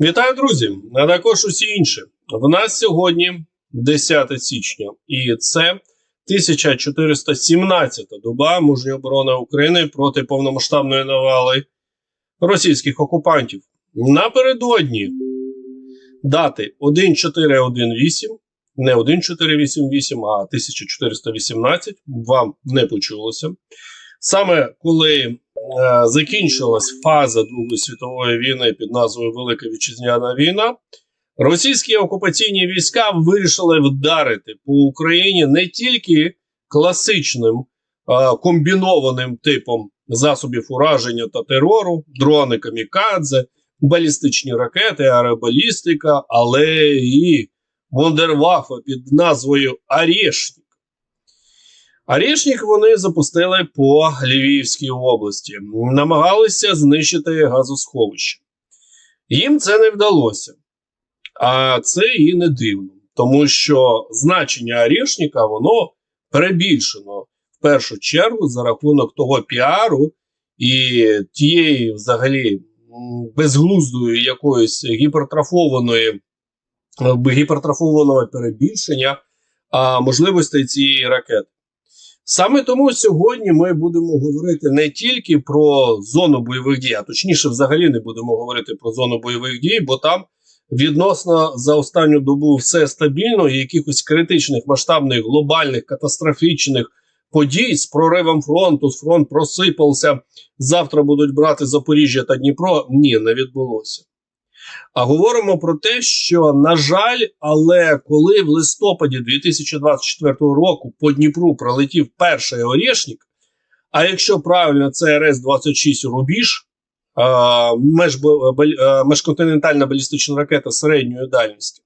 Вітаю, друзі! А також усі інші. В нас сьогодні 10 січня, і це 1417 доба мужньої оборони України проти повномасштабної навали російських окупантів. Напередодні дати 1418, не 1488, а 1418. Вам не почулося. Саме коли закінчилась фаза Другої світової війни під назвою Велика Вітчизняна війна, російські окупаційні війська вирішили вдарити по Україні не тільки класичним е, комбінованим типом засобів ураження та терору, дрони камікадзе, балістичні ракети, аеробалістика, але і Вундервафа під назвою Арєшнік. Арішнік вони запустили по Львівській області, намагалися знищити газосховище. Їм це не вдалося. А це і не дивно, тому що значення Арішніка воно перебільшено в першу чергу за рахунок того піару і тієї, взагалі, безглуздої якоїсь гіпертрофованої, е, гіпертрофованого перебільшення можливостей цієї ракети. Саме тому сьогодні ми будемо говорити не тільки про зону бойових дій, а точніше, взагалі не будемо говорити про зону бойових дій, бо там відносно за останню добу все стабільно, і якихось критичних, масштабних, глобальних, катастрофічних подій з проривом фронту, фронт просипався. Завтра будуть брати Запоріжжя та Дніпро. Ні, не відбулося. А говоримо про те, що на жаль, але коли в листопаді 2024 року по Дніпру пролетів перший Орєшнік, а якщо правильно, це РС-26 Рубіж, а, межбо- бал- а, межконтинентальна балістична ракета середньої дальності,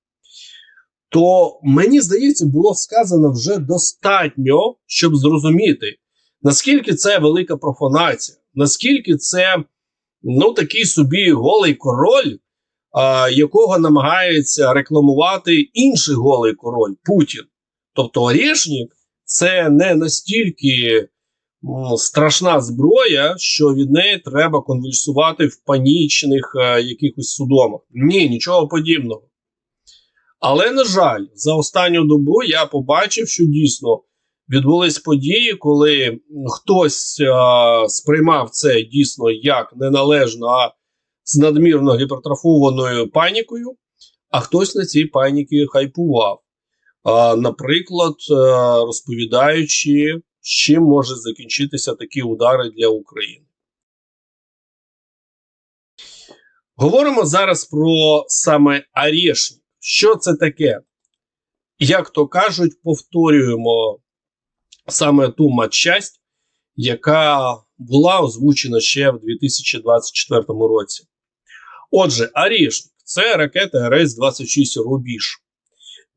то мені здається, було сказано вже достатньо, щоб зрозуміти, наскільки це велика профанація, наскільки це ну такий собі голий король якого намагається рекламувати інший голий король Путін. Тобто Орєшнік це не настільки страшна зброя, що від неї треба конвульсувати в панічних е, якихось судомах. Ні, нічого подібного. Але, на жаль, за останню добу я побачив, що дійсно відбулись події, коли хтось е, сприймав це дійсно як неналежно, а з надмірно гіпертрофованою панікою, а хтось на цій паніки хайпував. Наприклад, е, розповідаючи, з чим може закінчитися такі удари для України. Говоримо зараз про саме Арєшнік. Що це таке? Як то кажуть, повторюємо саме ту матчасть, яка була озвучена ще в 2024 році. Отже, Арішник це ракета РС-26 Рубіж.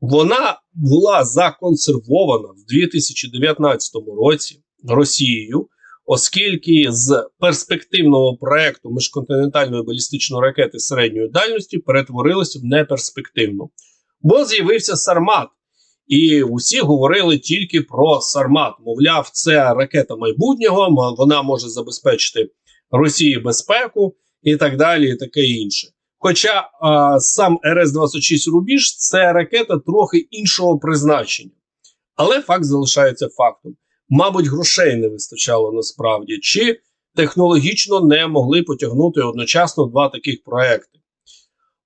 Вона була законсервована в 2019 році Росією, оскільки з перспективного проекту міжконтинентальної балістичної ракети середньої дальності перетворилася в неперспективну. Бо з'явився Сармат, і усі говорили тільки про Сармат. Мовляв, це ракета майбутнього, вона може забезпечити Росії безпеку і так далі, і таке інше. Хоча а, сам РС-26 Рубіж це ракета трохи іншого призначення. Але факт залишається фактом. Мабуть, грошей не вистачало насправді, чи технологічно не могли потягнути одночасно два таких проекти.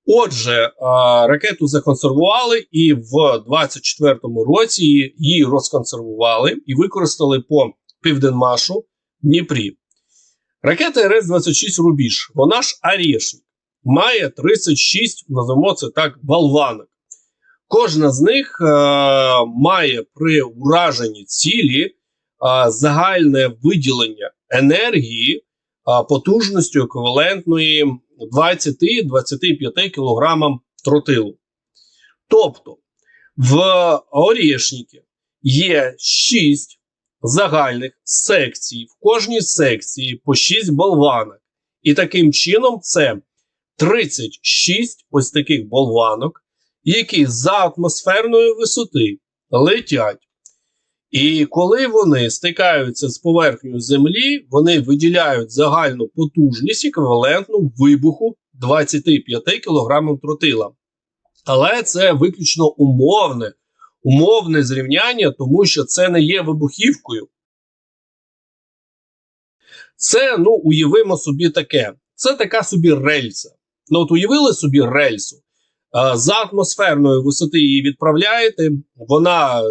Отже, а, ракету законсервували, і в 24-му році її розконсервували і використали по Південмашу Дніпрі. Ракета РС-26 Рубіж, вона ж Арєшник, має 36, називаємо це так, болванок. Кожна з них е, має при ураженні цілі е, загальне виділення енергії е, потужністю еквівалентної 20-25 кг тротилу. Тобто в Орєшніки є 6 загальних секцій, в кожній секції по 6 болванок. І таким чином це 36 ось таких болванок, які за атмосферної висоти летять. І коли вони стикаються з поверхнею землі, вони виділяють загальну потужність еквівалентну вибуху 25 кг тротила. Але це виключно умовне, умовне зрівняння, тому що це не є вибухівкою. Це, ну, уявимо собі таке. Це така собі рельса. Ну, от уявили собі рельсу. За атмосферної висоти її відправляєте. Вона, е,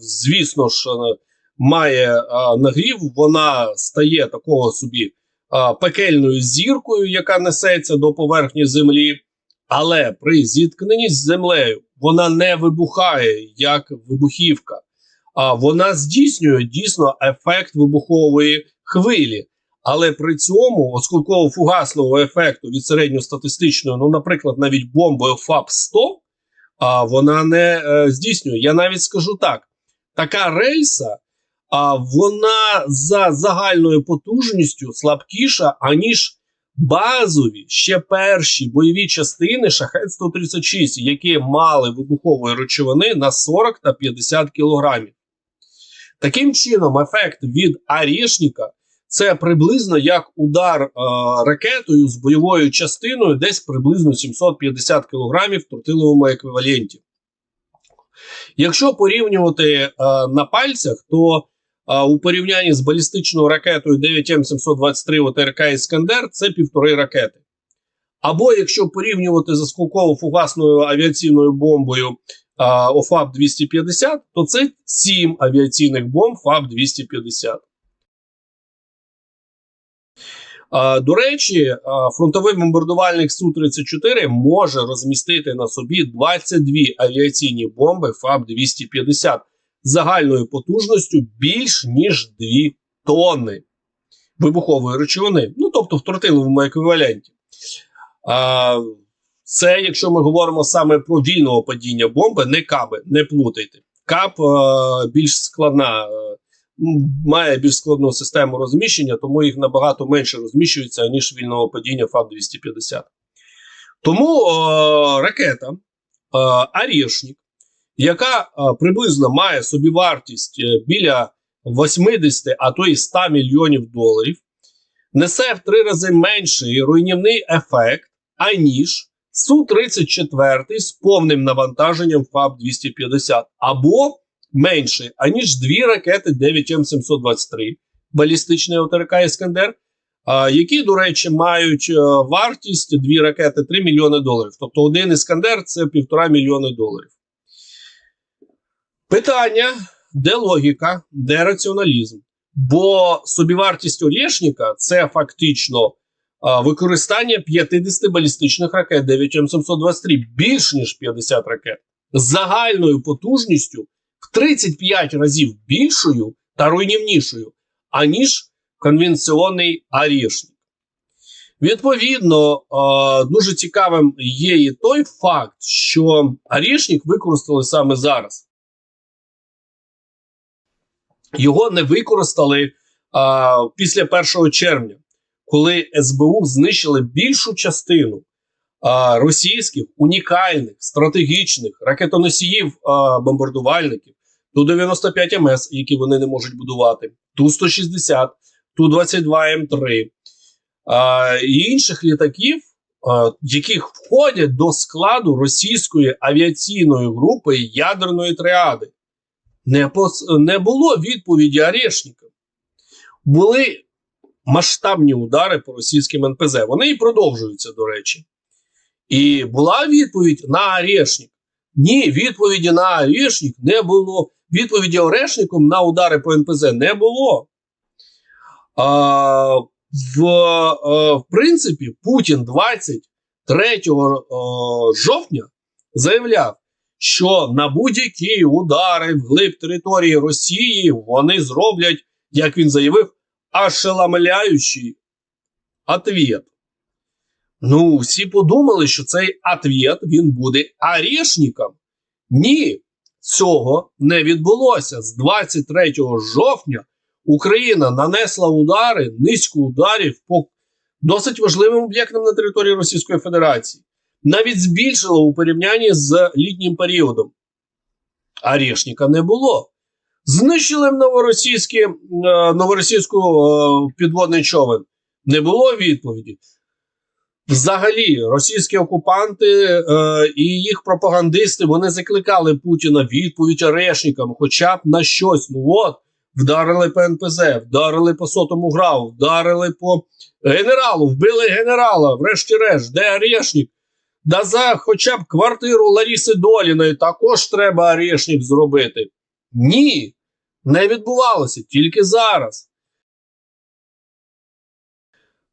звісно ж, е, має нагрів, вона стає такого собі пекельною зіркою, яка несеться до поверхні землі. Але при зіткненні з землею вона не вибухає як вибухівка, а вона здійснює дійсно ефект вибухової хвилі. Але при цьому осколково-фугасного ефекту від середньостатистичної, ну, наприклад, навіть бомбою ФАП-100, а вона не е, здійснює. Я навіть скажу так: така рельса, а вона за загальною потужністю слабкіша, аніж базові ще перші бойові частини шахет 136 які мали вибухової речовини на 40 та 50 кілограмів. Таким чином, ефект від Арішніка це приблизно як удар е, ракетою з бойовою частиною, десь приблизно 750 кг в тротиловому еквіваленті. Якщо порівнювати е, на пальцях, то у порівнянні з балістичною ракетою 9М723 ОТРК Іскандер це півтори ракети. Або якщо порівнювати з осколково-фугасною авіаційною бомбою е, ОФАП 250, то це 7 авіаційних бомб ФАП 250. До речі, фронтовий бомбардувальник Су-34 може розмістити на собі 22 авіаційні бомби ФАБ-250 загальною потужністю більш ніж 2 тонни вибухової речовини, ну тобто в тротиловому еквіваленті. Це, якщо ми говоримо саме про вільного падіння бомби, не каби, не плутайте. Кап більш складна має більш складну систему розміщення, тому їх набагато менше розміщується, ніж вільного падіння ФАБ-250. Тому е, ракета е, Арішнік, яка е, приблизно має собівартість е, біля 80, а то й 100 мільйонів доларів, несе в три рази менший руйнівний ефект, аніж Су-34 з повним навантаженням ФАБ-250 або менше, аніж дві ракети 9М723 балістичний ОТРК Іскандер, які, до речі, мають е, вартість дві ракети 3 мільйони доларів. Тобто один Іскандер це півтора мільйони доларів. Питання, де логіка, де раціоналізм? Бо собівартість Орєшніка це фактично використання 50 балістичних ракет 9М723 більш ніж 50 ракет з загальною потужністю в 35 разів більшою та руйнівнішою, аніж конвенційний арішник. Відповідно, дуже цікавим є і той факт, що арішник використали саме зараз. Його не використали а, після 1 червня, коли СБУ знищили більшу частину а, російських унікальних стратегічних ракетоносіїв а, бомбардувальників ту 95 МС, які вони не можуть будувати, ту 160, ту 22 М3 а, і інших літаків, а, яких входять до складу російської авіаційної групи ядерної тріади. Не, пос, не було відповіді Арешника. Були масштабні удари по російським НПЗ. Вони і продовжуються, до речі. І була відповідь на Арешник. Ні, відповіді на Арешник не було. Відповіді Орешником на удари по НПЗ не було. А, В а, в принципі, Путін 23 а, жовтня заявляв, що на будь-які удари вглиб території Росії вони зроблять, як він заявив, ошеломляючий ответ. Ну, всі подумали, що цей ответ він буде орешником. Ні, цього не відбулося. З 23 жовтня Україна нанесла удари, низько ударів по досить важливим об'єктам на території Російської Федерації. Навіть збільшила у порівнянні з літнім періодом. Орешника не було. Знищили новоросійські, е, новоросійську е, підводний човен. Не було відповіді. Взагалі, російські окупанти е, і їх пропагандисти вони закликали Путіна відповідь орешникам, хоча б на щось. Ну от вдарили по НПЗ, вдарили по сотому грау, вдарили по генералу, вбили генерала. Врешті-решт, де орешник? Да за хоча б квартиру Ларіси Доліної також треба орешник зробити. Ні, не відбувалося тільки зараз.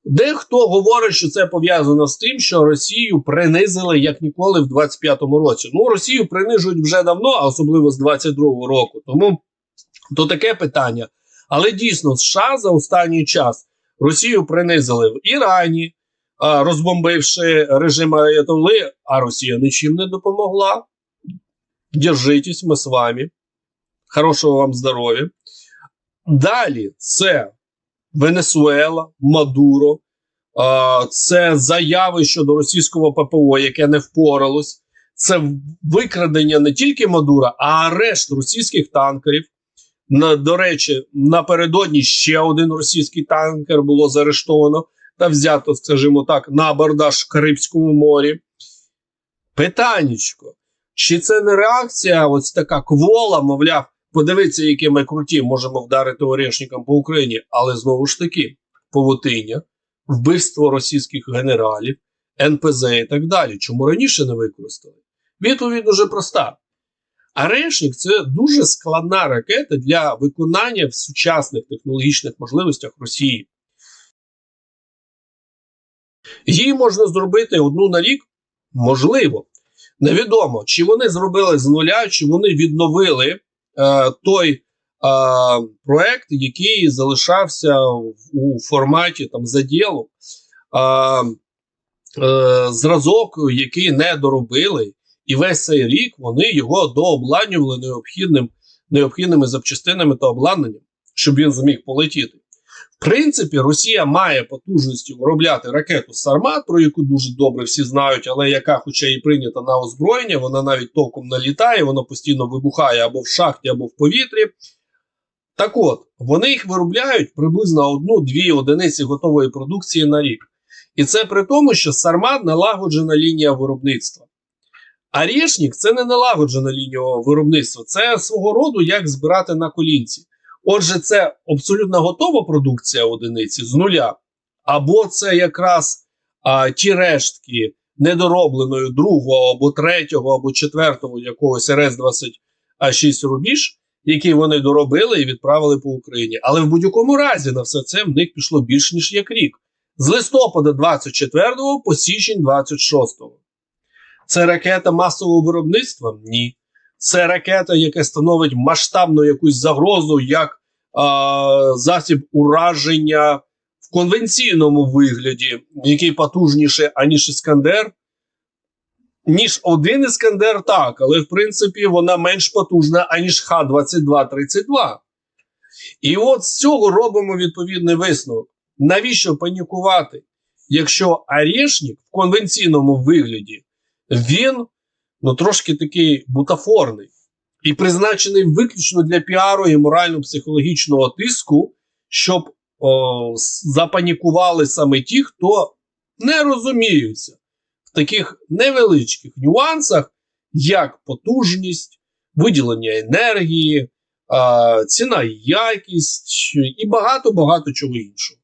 Дехто говорить, що це пов'язано з тим, що Росію принизили як ніколи в 25-му році. Ну, Росію принижують вже давно, а особливо з 22-го року. Тому то таке питання. Але дійсно, США за останній час Росію принизили в Ірані, розбомбивши режим Аятоли, а Росія нічим не допомогла. Держитесь, ми з вами. Хорошого вам здоров'я. Далі це Венесуела, Мадуро, це заяви щодо російського ППО, яке не впоралось. Це викрадення не тільки Мадура, а арешт російських танкерів. До речі, напередодні ще один російський танкер було заарештовано та взято, скажімо так, на абордаж в Карибському морі. Питаннячко, чи це не реакція, ось така квола, мовляв, подивіться, які ми круті, можемо вдарити орешникам по Україні, але знову ж таки, повутиння, вбивство російських генералів, НПЗ і так далі. Чому раніше не використали? Відповідь дуже проста. Арешник це дуже складна ракета для виконання в сучасних технологічних можливостях Росії. Її можна зробити одну на рік? Можливо. Невідомо, чи вони зробили з нуля, чи вони відновили е, той е, проект, який залишався у форматі там заділу, е, е, зразок, який не доробили, і весь цей рік вони його дообладнювали необхідним, необхідними запчастинами та обладнанням, щоб він зміг полетіти. Принципі, Росія має потужності виробляти ракету Сармат, про яку дуже добре всі знають, але яка, хоча і прийнята на озброєння, вона навіть толком налітає, вона постійно вибухає або в шахті, або в повітрі. Так от, вони їх виробляють приблизно одну-дві одиниці готової продукції на рік. І це при тому, що Сармат налагоджена лінія виробництва. А Рєшнік це не налагоджена лінія виробництва, це свого роду як збирати на колінці. Отже, це абсолютно готова продукція одиниці з нуля, або це якраз а, ті рештки недоробленої другого, або третього, або четвертого якогось РС-26 рубіж, які вони доробили і відправили по Україні. Але в будь-якому разі на все це в них пішло більш ніж як рік. З листопада 24 по січень 26. Це ракета масового виробництва? Ні. Це ракета, яка становить масштабну якусь загрозу як а, засіб ураження в конвенційному вигляді, який потужніше, аніж Іскандер. Ніж один Іскандер, так, але в принципі вона менш потужна, аніж Х-22-32. І от з цього робимо відповідний висновок. Навіщо панікувати, якщо Арешник в конвенційному вигляді він ну трошки такий бутафорний і призначений виключно для піару і морально-психологічного тиску, щоб о, запанікували саме ті, хто не розуміються в таких невеличких нюансах, як потужність, виділення енергії, а, ціна і якість і багато-багато чого іншого.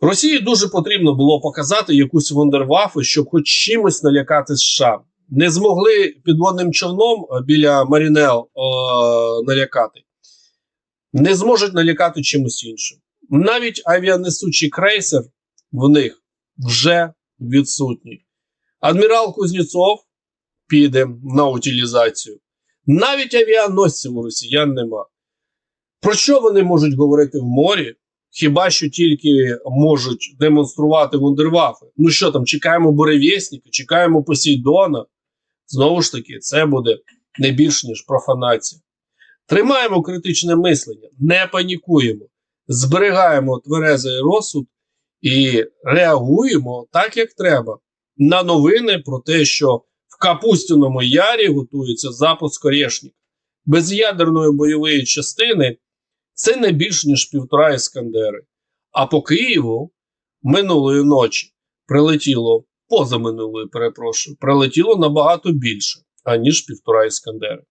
Росії дуже потрібно було показати якусь вундервафу, щоб хоч чимось налякати США. Не змогли підводним човном біля Марінел о, налякати, не зможуть налякати чимось іншим. Навіть авіанесучий крейсер в них вже відсутній. Адмірал Кузнєцов піде на утилізацію. Навіть авіаносців у росіян нема. Про що вони можуть говорити в морі? Хіба що тільки можуть демонструвати вундервафи. Ну що там, чекаємо буревєсника, чекаємо Посейдона. Знову ж таки, це буде не більш ніж профанація. Тримаємо критичне мислення, не панікуємо, зберігаємо тверезий розсуд і реагуємо так, як треба, на новини про те, що в Капустяному ярі готується запуск Орешник. Без ядерної бойової частини це не більш ніж півтора іскандери. А по Києву минулої ночі прилетіло, позаминулої, перепрошую, прилетіло набагато більше, аніж півтора іскандери.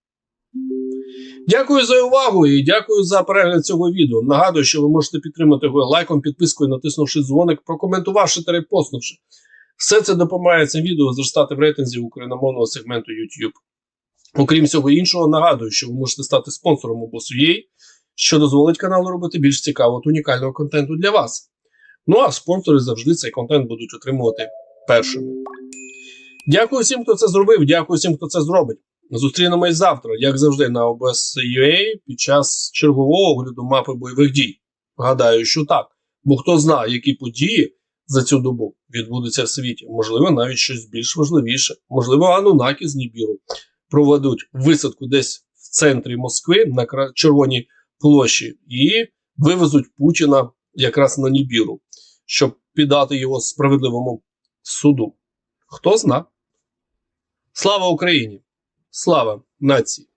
Дякую за увагу і дякую за перегляд цього відео. Нагадую, що ви можете підтримати його лайком, підпискою, натиснувши дзвоник, прокоментувавши та репостнувши. Все це допомагає цим відео зростати в рейтинзі україномовного сегменту YouTube. Окрім всього іншого, нагадую, що ви можете стати спонсором обосуєй, що дозволить каналу робити більш цікавого та унікального контенту для вас. Ну а спонсори завжди цей контент будуть отримувати першими. Дякую всім, хто це зробив. Дякую всім, хто це зробить. Зустрінемось завтра, як завжди, на OBS.UA під час чергового огляду мапи бойових дій. Гадаю, що так. Бо хто знає, які події за цю добу відбудуться в світі. Можливо, навіть щось більш важливіше. Можливо, Анунаки з Нібіру проведуть висадку десь в центрі Москви на Червоній площі і вивезуть Путіна якраз на Нібіру, щоб піддати його справедливому суду. Хто зна? Слава Україні! Слава нації!